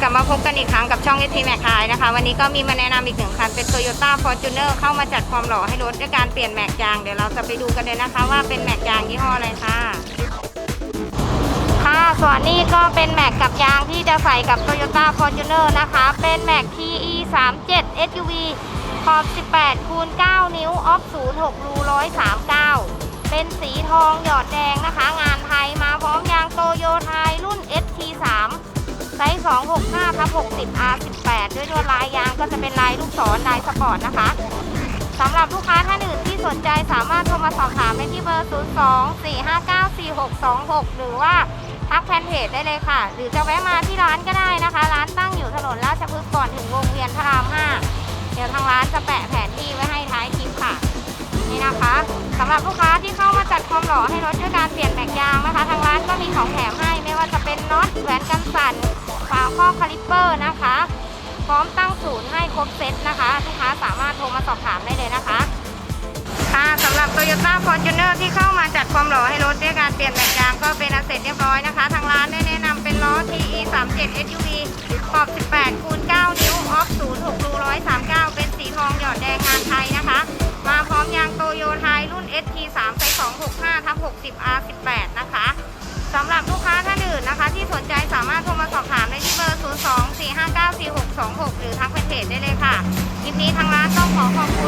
กลับมาพบกันอีกครั้งกับช่อง s อ m a c ขายนะคะ วันนี้ก็มีมาแนะนำอีกหนึ่งคันเป็น Toyota Fortuner เข้ามาจัดความหล่อให้รถด้วยการเปลี่ยนแม็กยาง เดี๋ยวเราจะไปดูกันเลยนะคะว่าเป็นแม็กยางยี่ห้ออะไรค่ะ ค่ะส่วนนี้ก็เป็นแม็กกับยางที่จะใส่กับ Toyota Fortuner นะคะ เป็นแม็ก TE 3 7 SUV ขอบ 18คูณ9นิ้วออฟ06รู139 เป็นสีทองหยอดแดงนะคะ งานไทยมาพร้อมยางโตโยไทยรุ่น ST3 ไซส์265 ทับ60 R18 ด้วยลวดลายยางก็จะเป็นลายลูกศรลายสปอร์ตนะคะสำหรับลูกค้าท่านอื่นที่สนใจสามารถโทรมาสอบถามได้ที่เบอร์ 02 459 4626 หรือว่าทักแฟนเพจได้เลยค่ะ หรือจะแวะมาที่ร้านก็ได้นะคะ ร้านตั้งอยู่ถนนราชพฤกษ์ก่อนถึงวงเวียนพระราม 5 เดี๋ยวทางร้านจะแปะแผนที่ไว้ให้ท้ายคลิปค่ะ นี่นะคะสำหรับลูกค้าที่เข้ามาจัดความหล่อให้รถด้วยการเปลี่ยนแม็กยางนะคะ ทางร้านก็มีของแถมให้ไม่ว่าจะเป็นน็อตแหวนกันสั่น ฝาข้อคาลิปเปอร์นะคะ พร้อมตั้งศูนย์ให้ครบเซตนะคะลูกค้าสามารถโทรมาสอบถามได้เลยนะคะ ค่ะสำหรับ Toyota Fortuner ที่เข้ามาจัดความหล่อให้รถด้วยการเปลี่ยนแม็กยางก็เป็นอันเสร็จเรียบร้อยนะคะ ทางร้านได้แนะนำเป็นล้อ TE 37 SUV ขอบ 18 คูณ 9 นิ้ว ออฟ 06รู139 เป็นสีทองหยอดแดงงานไทยนะคะ มาพร้อมยางโตโยไทยรุ่น ST3 ไซส์265 26 หรือทักเพจได้เลยค่ะ คลิปนี้ทางร้านต้องขอขอบคุณ